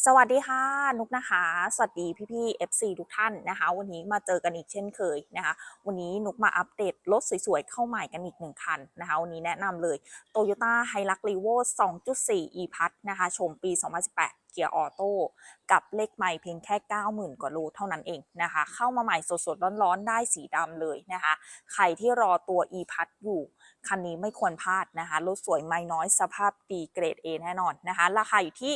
สวัสดีค่ะ นุกนะคะ สวัสดีพี่พี่ๆ FC ทุกท่านนะคะ วันนี้มาเจอกันอีกเช่นเคยนะคะ วันนี้นุกมาอัปเดตรถสวยๆ เข้าใหม่กันอีกหนึ่งคันนะคะ วันนี้แนะนำเลย Toyota Hilux Revo 2.4 e-Pass นะคะชมปี 2018เกียร์ออโต้กับเลขใหม่เพียงแค่ 90,000 กว่าโลเท่านั้นเองนะคะ เข้ามาใหม่สดๆ ร้อนๆ ได้สีดำเลยนะคะ ใครที่รอตัว e-Pass อยู่ คันนี้ไม่ควรพลาดนะคะ รถสวยไม่น้อยสภาพดีเกรด A แน่นอนนะคะ ราคาอยู่ที่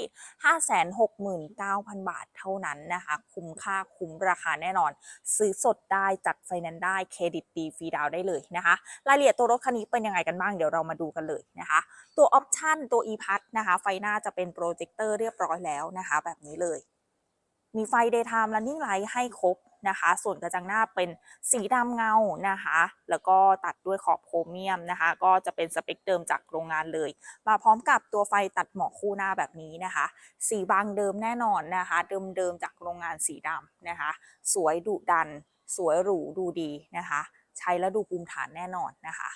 569,000 บาทเท่านั้นนะคะ คุ้มค่าคุ้มราคาแน่นอน ซื้อสดได้จัดไฟแนนซ์ได้เครดิตดีฟรีดาวได้เลยนะคะ รายละเอียดตัวรถคันนี้เป็นยังไงกันบ้างเดี๋ยวเรามาดูกันเลยนะคะ ตัวออปชันตัว e p a s นะคะ ไฟหน้าจะเป็นโปรเจคเตอร์เรียบร้อยแล้วนะคะ แบบนี้เลย มีไฟ daytime running light ให้ครบ นะคะ ส่วนกระจังหน้าเป็นสีดำเงานะคะ แล้วก็ตัดด้วยขอบโครเมียมนะคะ ก็จะเป็นสเปคเดิมจากโรงงานเลย มาพร้อมกับตัวไฟตัดหมอกคู่หน้าแบบนี้นะคะ สีบางเดิมแน่นอนนะคะ เดิมๆจากโรงงานสีดำนะคะ สวยดุดัน สวยหรูดูดีนะคะ ใช้แล้วดูภูมิฐานแน่นอนนะคะ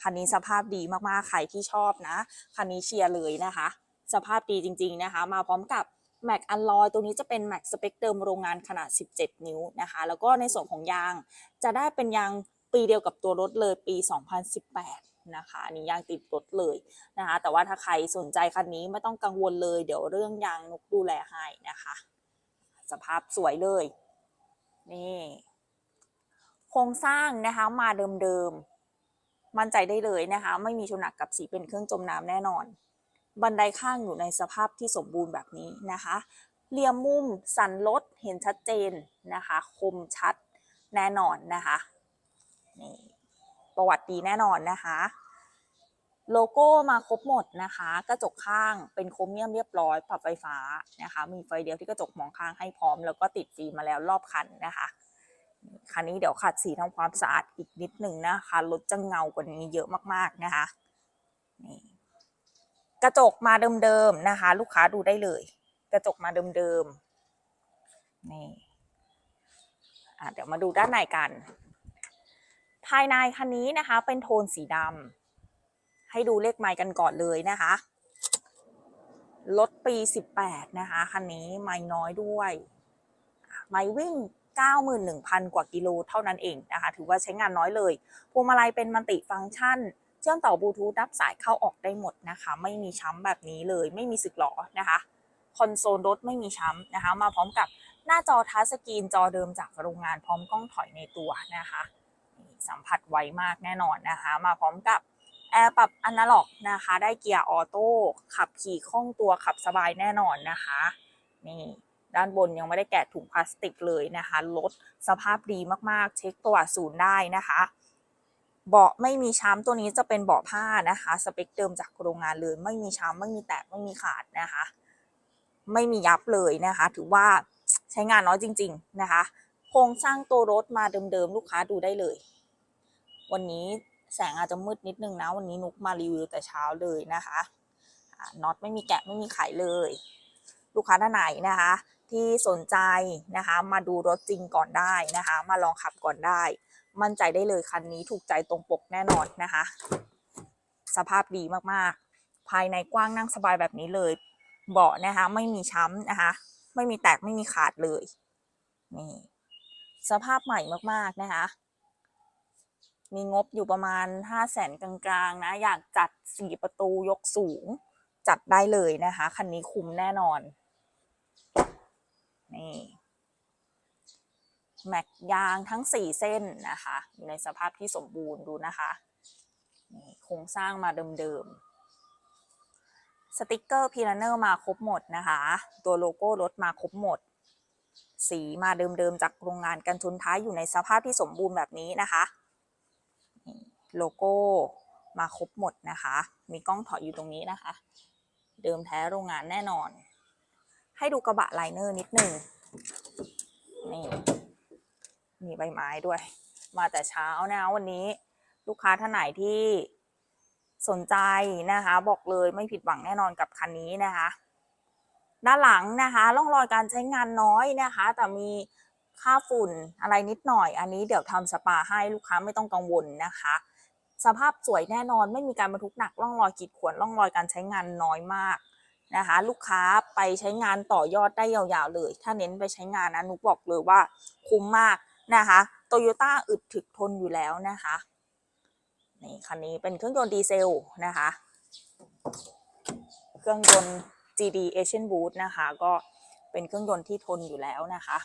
คันนี้สภาพดีมากๆ ใครที่ชอบนะ คันนี้เชียร์เลยนะคะ สภาพดีจริง ๆนะคะ มาพร้อมกับ แม็กอัลลอยตัวนี้จะเป็นแม็กสเปคเดิมโรงงานขนาด 17 นิ้วนะคะ แล้วก็ในส่วนของยางจะได้เป็นยางปีเดียวกับตัวรถเลยปี 2018 นะคะ อันนี้ยางติดรถเลยนะคะ แต่ว่าถ้าใครสนใจคันนี้ไม่ต้องกังวลเลย เดี๋ยวเรื่องยางนุกดูแลให้นะคะ สภาพสวยเลย นี่โครงสร้างนะคะมาเดิมๆ มั่นใจได้เลยนะคะ ไม่มีชนหนักกับสีเป็นเครื่องจมน้ำแน่นอน บันไดข้างอยู่ในสภาพที่สมบูรณ์แบบนี้นะคะเหลี่ยมมุมสันรถเห็นชัดเจนนะคะ คมชัดแน่นอนนะคะนี่ประวัติดีแน่นอนนะคะ โลโก้มาครบหมดนะคะ กระจกข้างเป็นโครเมียมเรียบร้อย ปรับไฟฟ้านะคะ มีไฟเดียวที่กระจกมองข้างให้พร้อม แล้วก็ติดฟิล์มมาแล้วรอบคันนะคะคันนี้เดี๋ยวขัดสีทำความสะอาดอีกนิดหนึ่งนะคะรถจะเงากว่านี้เยอะมากๆนะคะนี่ กระจกมาเดิมๆนะคะ ลูกค้าดูได้เลย กระจกมาเดิมๆนี่เดี๋ยวมาดูด้านในกัน ภายในคันนี้นะคะ เป็นโทนสีดำให้ดูเลขไมล์กันก่อนเลยนะคะรถปี 18 นะคะ คันนี้ไมล์น้อยด้วยไมล์วิ่ง 91,000 กว่ากิโลเท่านั้นเองนะคะ ถือว่าใช้งานน้อยเลยพวงมาลัยเป็นมัลติฟังก์ชัน เชื่อมต่อบลูทูธรับสายเข้าออกได้หมดนะคะ ไม่มีช้ำแบบนี้เลย ไม่มีสึกหรอนะคะ คอนโซลรถไม่มีช้ำนะคะ มาพร้อมกับหน้าจอทัชสกรีนจอเดิมจากโรงงานพร้อมกล้องถอยในตัวนะคะนี่สัมผัสไวมากแน่นอนนะคะ มาพร้อมกับแอร์ปรับอนาล็อกนะคะ ได้เกียร์ออโต้ขับขี่คล่องตัวขับสบายแน่นอนนะคะนี่ด้านบนยังไม่ได้แกะถุงพลาสติกเลยนะคะรถสภาพดีมากๆ เช็คประวัติศูนย์ได้นะคะ เบาะไม่มีช้ำตัวนี้จะเป็นเบาะผ้านะคะ สเปคเดิมจากโรงงานเลยไม่มีช้ำไม่มีแตกไม่มีขาดนะคะ ไม่มียับเลยนะคะ ถือว่าใช้งานน้อยจริง ๆนะคะ โครงสร้างตัวรถมาเดิมๆลูกค้าดูได้เลย วันนี้แสงอาจจะมืดนิดนึงนะ วันนี้นุกมารีวิวแต่เช้าเลยนะคะน็อตไม่มีแกะไม่มีไขเลย ลูกค้าท่านไหนนะคะ ที่สนใจนะคะ มาดูรถจริงก่อนได้นะคะ มาลองขับก่อนได้ มั่นใจได้เลยคันนี้ถูกใจตรงปกแน่นอนนะคะ สภาพดีมากๆ ภายในกว้างนั่งสบายแบบนี้เลย เบาะนะคะไม่มีช้ำนะคะ ไม่มีแตกไม่มีขาดเลยนี่สภาพใหม่มากๆนะคะ มีงบอยู่ประมาณห้าแสนกลางๆนะ อยากจัดสี่ประตูยกสูง จัดได้เลยนะคะ คันนี้คุ้มแน่นอน นี่ แม็กยางทั้ง 4 เส้นนะคะอยู่ในสภาพที่สมบูรณ์ดูนะคะโครงสร้างมาเดิมๆ สติกเกอร์พีลเนอร์มาครบหมดนะคะ ตัวโลโก้รถมาครบหมด สีมาเดิมๆ จากโรงงานกันชนท้ายอยู่ในสภาพที่สมบูรณ์แบบนี้นะคะโลโก้มาครบหมดนะคะ มีกล้องถอยอยู่ตรงนี้นะคะ เดิมแท้โรงงานแน่นอน ให้ดูกระบะไลเนอร์นิดหนึ่งนี่ มีใบไม้ด้วย มาแต่เช้านะวันนี้ลูกค้าท่านไหนที่สนใจนะคะ บอกเลยไม่ผิดหวังแน่นอนกับคันนี้นะคะ ด้านหลังนะคะร่องรอยการใช้งานน้อยนะคะ แต่มีค่าฝุ่นอะไรนิดหน่อย อันนี้เดี๋ยวทำสปาให้ลูกค้าไม่ต้องกังวลนะคะ สภาพสวยแน่นอนไม่มีการบรรทุกหนักร่องรอยกีดข่วนร่องรอยการใช้งานน้อยมากนะคะ ลูกค้าไปใช้งานต่อยอดได้ยาวๆเลย ถ้าเน้นไปใช้งานนะนุกบอกเลยว่าคุ้มมาก นะคะโตโยต้าอึดถึกทนอยู่แล้วนะคะนี่คันนี้เป็นเครื่องยนต์ดีเซลนะคะ เครื่องยนต์ GD Asian Boost นะคะ ก็เป็นเครื่องยนต์ที่ทนอยู่แล้วนะคะ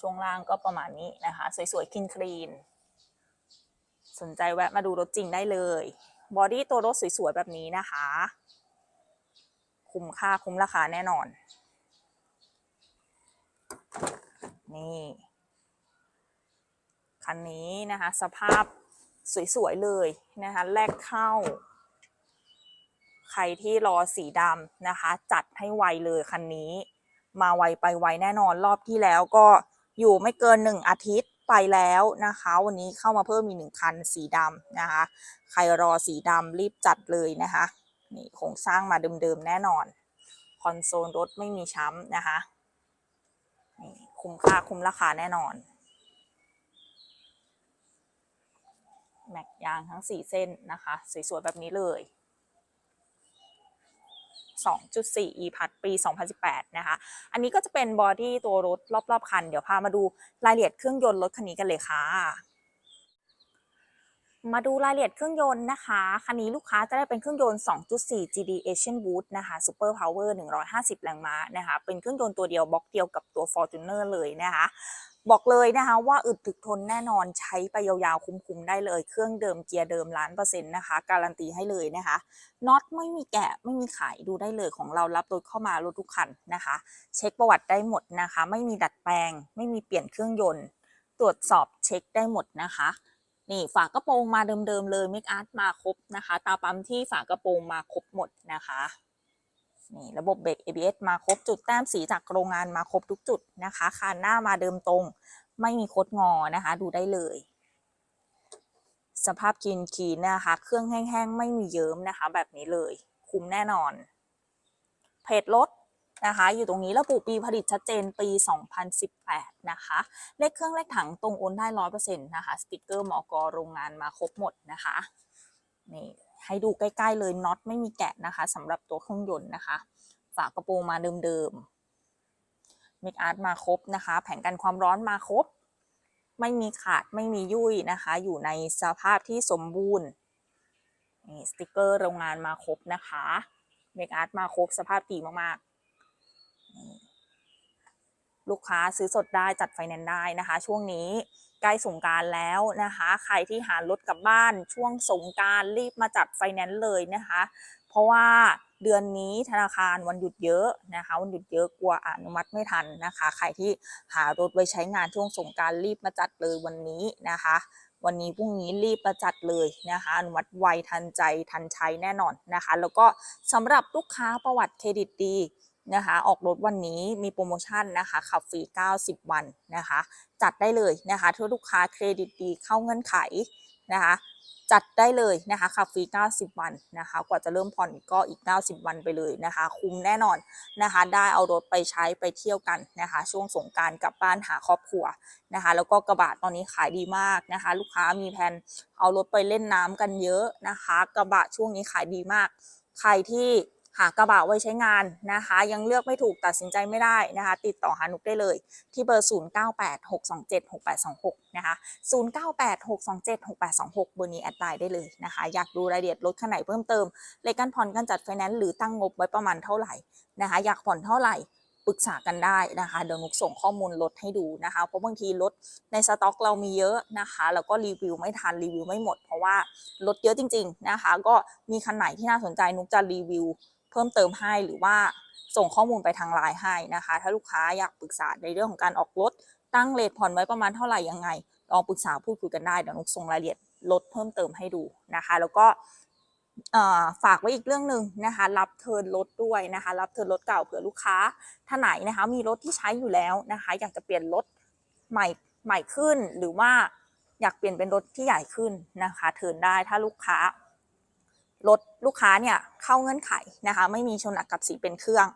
ช่วงล่างก็ประมาณนี้นะคะ สวยๆคลีนคลีน สนใจแวะมาดูรถจริงได้เลย บอดี้ตัวรถสวยๆแบบนี้นะคะ คุ้มค่าคุ้มราคาแน่นอน นี่ คันนี้นะคะ สภาพสวย ๆ เลยนะคะ แรกเข้า ใครที่รอสีดำนะคะ จัดให้ไวเลยคันนี้ มาไวไปไวแน่นอนรอบที่แล้วก็อยู่ไม่เกินหนึ่งอาทิตย์ไปแล้วนะคะ วันนี้เข้ามาเพิ่มอีกหนึ่งคันสีดำนะคะ ใครรอสีดำรีบจัดเลยนะคะนี่โครงสร้างมาเดิมๆแน่นอน คอนโซลรถไม่มีช้ำนะคะนี่คุ้มค่าคุ้มราคาแน่นอน แม็กยางทั้ง 4 เส้นนะคะ สวยๆ แบบนี้เลย 2.4 e พัดปี 2018 นะคะ อันนี้ก็จะเป็นบอดี้ตัวรถรอบๆ คัน เดี๋ยวพามาดูรายละเอียดเครื่องยนต์รถคันนี้กันเลยค่ะมาดูรายละเอียดเครื่องยนต์นะคะ คันนี้ลูกค้าจะได้เป็นเครื่องยนต์ 2.4 GD Asian Boost นะคะ Super Power 150 แรงม้านะคะ เป็นเครื่องยนต์ตัวเดียวบล็อกเดียวกับตัว Fortuner เลยนะคะ บอกเลยนะคะว่าอึดถึกทนแน่นอนใช้ไปยาวๆคุ้มๆได้เลย เครื่องเดิมเกียร์เดิมล้านเปอร์เซ็นต์นะคะ การันตีให้เลยนะคะน็อตไม่มีแกะไม่มีขายดูได้เลยของเรารับรถเข้ามารถทุกคันนะคะ เช็คประวัติได้หมดนะคะ ไม่มีดัดแปลง ไม่มีเปลี่ยนเครื่องยนต์ ตรวจสอบเช็คได้หมดนะคะนี่ฝากระโปรงมาเดิมๆเลยเมคอาร์ตมาครบนะคะ ตาปั๊มที่ฝากระโปรงมาครบหมดนะคะ นี่ระบบเบรก ABS มาครบจุดแต้มสีจากโรงงานมาครบทุกจุดนะคะคานหน้ามาเดิมตรง ไม่มีคดงอนะคะ ดูได้เลย สภาพกินคีนนะคะ เครื่องแห้งๆ ไม่มีเยิ้มนะคะ แบบนี้เลย คุ้มแน่นอน เพจรถนะคะ อยู่ตรงนี้ระบุปีผลิตชัดเจนปี 2018 นะคะ เลขเครื่องเลขถังตรงโอนได้ร้อยเปอร์เซ็นต์นะคะ สติกเกอร์มอกโรงงานมาครบหมดนะคะ นี่ ให้ดูใกล้ ๆ เลยน็อตไม่มีแกะนะคะสำหรับตัวเครื่องยนต์นะคะฝากระโปรงมาเดิมๆเมกอาร์ตมาครบนะคะ แผงกันความร้อนมาครบ ไม่มีขาดไม่มียุ่ยนะคะ อยู่ในสภาพที่สมบูรณ์นี่สติกเกอร์โรงงานมาครบนะคะเมกอาร์ตมาครบสภาพดีมากๆ ลูกค้าซื้อสดได้จัดไฟแนนซ์ได้นะคะ ช่วงนี้ ใกล้สงการแล้วนะคะ ใครที่หารถกลับบ้านช่วงสงการรีบมาจัดไฟแนนซ์เลยนะคะ เพราะว่าเดือนนี้ธนาคารวันหยุดเยอะนะคะ วันหยุดเยอะกลัวอนุมัติไม่ทันนะคะ ใครที่หารถไว้ใช้งานช่วงสงการรีบมาจัดเลยวันนี้นะคะ วันนี้พรุ่งนี้รีบมาจัดเลยนะคะอนุมัติไวทันใจทันใช้แน่นอนนะคะ แล้วก็สำหรับลูกค้าประวัติเครดิตดี นะคะออกรถวันนี้มีโปรโมชั่นนะคะขับฟรี 90 วันนะคะจัดได้เลยนะคะถ้าลูกค้าเครดิตดีเข้าเงื่อนไขนะคะจัดได้เลยนะคะขับฟรี 90 วันนะคะกว่าจะเริ่มผ่อนก็อีก 90 วันไปเลยนะคะคุ้มแน่นอนนะคะได้เอารถไปใช้ไปเที่ยวกันนะคะช่วงสงการกลับบ้านหาครอบครัวนะคะแล้วก็กระบะตอนนี้ขายดีมากนะคะลูกค้ามีแผนเอารถไปเล่นน้ำกันเยอะนะคะกระบะช่วงนี้ขายดีมาก ใครที่ หากระบะไว้ใช้งานนะคะ ยังเลือกไม่ถูกตัดสินใจไม่ได้นะคะ ติดต่อหานุกได้เลย ที่เบอร์ 0986276826 นะคะ 0986276826 เบอร์นี้แอดไลน์ได้เลยนะคะ อยากดูรายละเอียดรถคันไหนเพิ่มเติมเลขการผ่อนการจัดไฟแนนซ์หรือตั้งงบไว้ประมาณเท่าไหร่นะคะ อยากผ่อนเท่าไหร่ปรึกษากันได้นะคะเดี๋ยวนุกส่งข้อมูลรถให้ดูนะคะ เพราะบางทีรถในสต็อกเรามีเยอะนะคะ แล้วก็รีวิวไม่ทันรีวิวไม่หมด เพราะว่ารถเยอะจริง ๆนะคะ ก็มีคันไหนที่น่าสนใจนุกจะรีวิว เพิ่มเติมให้หรือว่าส่งข้อมูลไปทางไลน์ให้นะคะ ถ้าลูกค้าอยากปรึกษาในเรื่องของการออกรถตั้งเลทผ่อนไว้ประมาณเท่าไหร่ยังไง ลองปรึกษาพูดคุยกันได้เดี๋ยวนุกส่งรายละเอียดลดเพิ่มเติมให้ดูนะคะ แล้วก็ฝากไว้อีกเรื่องหนึ่งนะคะ รับเทิร์นรถด้วยนะคะ รับเทิร์นรถเก่าเผื่อลูกค้าท่านไหนนะคะ มีรถที่ใช้อยู่แล้วนะคะ อยากจะเปลี่ยนรถใหม่ใหม่ขึ้น หรือว่าอยากเปลี่ยนเป็นรถที่ใหญ่ขึ้นนะคะ เทิร์นได้ถ้าลูกค้า รถลูกค้าเนี่ยเข้าเงื่อนไขนะคะไม่มีชนอักกับสีเป็นเครื่อง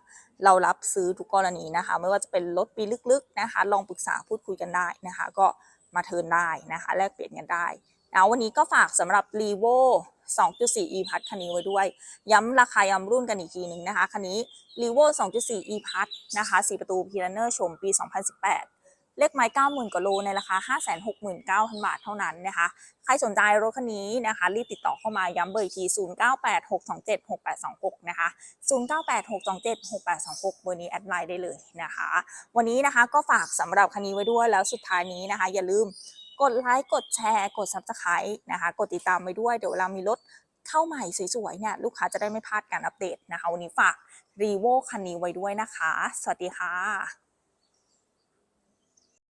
เรารับซื้อทุกกรณีนะคะ ไม่ว่าจะเป็นรถปีลึกๆนะคะ ลองปรึกษาพูดคุยกันได้นะคะ ก็มาเทิร์นได้นะคะแลกเปลี่ยนกันได้นะวันนี้ก็ฝากสำหรับ r e v o 2.4 e p a s คันนี้ไว้ด้วย ย้ำราคาย้ำรุ่นกันอีกทีหนึ่งนะคะ คันนี้ r e v o 2.4 e p a s นะคะ 4 ประตู p i r a n n e r ชมปี 2018 เลขไม้90,000กว่าโลในราคา569,000บาทเท่านั้นนะคะ ใครสนใจรถคันนี้นะคะ รีบติดต่อเข้ามาย้ำเบอร์อีกที0986276826นะคะ0986276826เบอร์นี้แอดไลน์ได้เลยนะคะ วันนี้นะคะก็ฝากสำหรับคันนี้ไว้ด้วยแล้วสุดท้ายนี้นะคะ อย่าลืมกดไลค์กดแชร์กด Subscribe นะคะ กดติดตามไว้ด้วยเดี๋ยวเวลามีรถเข้าใหม่สวยๆเนี่ยลูกค้าจะได้ไม่พลาดการอัปเดตนะคะ วันนี้ฝากรีโวคันนี้ไว้ด้วยนะคะ สวัสดีค่ะ